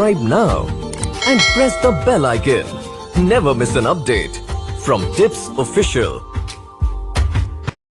subscribe now and press the bell icon. Never miss an update from Tips Official.